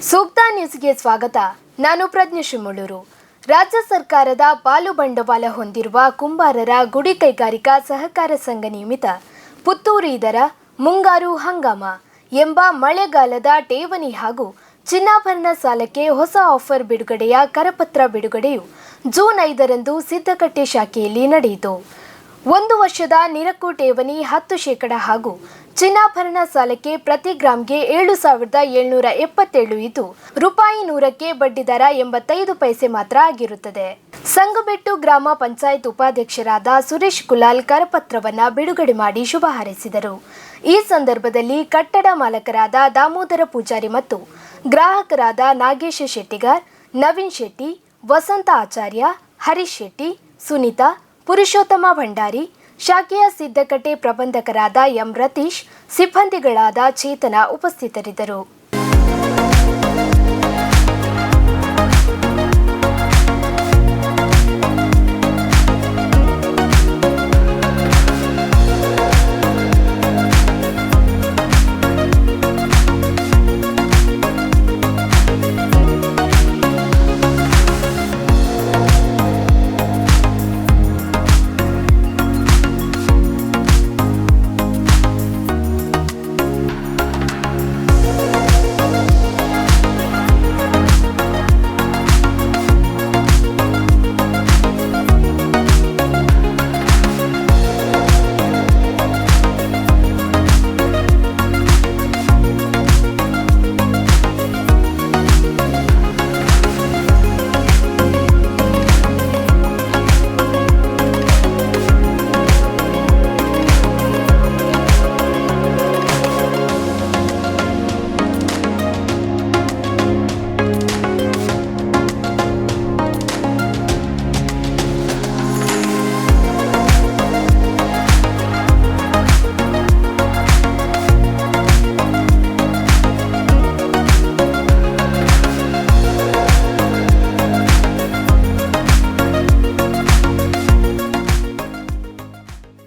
ಸೂಕ್ತ ನ್ಯೂಸ್ಗೆ ಸ್ವಾಗತ. ನಾನು ಪ್ರಜ್ಞೆ ಶಿಮಳೂರು. ರಾಜ್ಯ ಸರ್ಕಾರದ ಪಾಲು ಬಂಡವಾಳ ಹೊಂದಿರುವ ಕುಂಬಾರರ ಗುಡಿ ಕೈಗಾರಿಕಾ ಸಹಕಾರ ಸಂಘ ನಿಯಮಿತ ಪುತ್ತೂರು ಇದರ ಮುಂಗಾರು ಹಂಗಾಮ ಎಂಬ ಮಳೆಗಾಲದ ಠೇವಣಿ ಹಾಗೂ ಚಿನ್ನಾಭರಣ ಸಾಲಕ್ಕೆ ಹೊಸ ಆಫರ್ ಬಿಡುಗಡೆಯ ಕರಪತ್ರ ಬಿಡುಗಡೆಯು ಜೂನ್ ಐದರಂದು ಸಿದ್ದಕಟ್ಟೆ ಶಾಖೆಯಲ್ಲಿ ನಡೆಯಿತು. ಒಂದು ವರ್ಷದ ನಿರಕ್ಕು ಠೇವಣಿ ಹತ್ತು ಶೇಕಡ ಹಾಗೂ ಚಿನ್ನಾಭರಣ ಸಾಲಕ್ಕೆ ಪ್ರತಿ ಗ್ರಾಮ್ಗೆ ಏಳು ಸಾವಿರದ ಏಳ್ನೂರ ಎಪ್ಪತ್ತೇಳು ಇದ್ದು ರೂಪಾಯಿ ನೂರಕ್ಕೆ ಬಡ್ಡಿದರ ಎಂಬತ್ತೈದು ಪೈಸೆ ಮಾತ್ರ ಆಗಿರುತ್ತದೆ. ಸಂಗಬೆಟ್ಟು ಗ್ರಾಮ ಪಂಚಾಯತ್ ಉಪಾಧ್ಯಕ್ಷರಾದ ಸುರೇಶ್ ಕುಲಾಲ್ ಕರಪತ್ರವನ್ನ ಬಿಡುಗಡೆ ಮಾಡಿ ಶುಭ ಹಾರೈಸಿದರು. ಈ ಸಂದರ್ಭದಲ್ಲಿ ಕಟ್ಟಡ ಮಾಲಕರಾದ ದಾಮೋದರ ಪೂಜಾರಿ ಮತ್ತು ಗ್ರಾಹಕರಾದ ನಾಗೇಶ ಶೆಟ್ಟಿಗಾರ್, ನವೀನ್ ಶೆಟ್ಟಿ, ವಸಂತ ಆಚಾರ್ಯ, ಹರೀಶ್ ಶೆಟ್ಟಿ, ಸುನೀತಾ, ಪುರುಷೋತ್ತಮ ಭಂಡಾರಿ ಶಾಖೆಯ ಸಿದ್ದಕಟ್ಟೆ ಪ್ರಬಂಧಕರಾದ ಎಂ ರತೀಶ್ ಸಿಬ್ಬಂದಿಗಳಾದ ಚೇತನ ಉಪಸ್ಥಿತರಿದ್ದರು.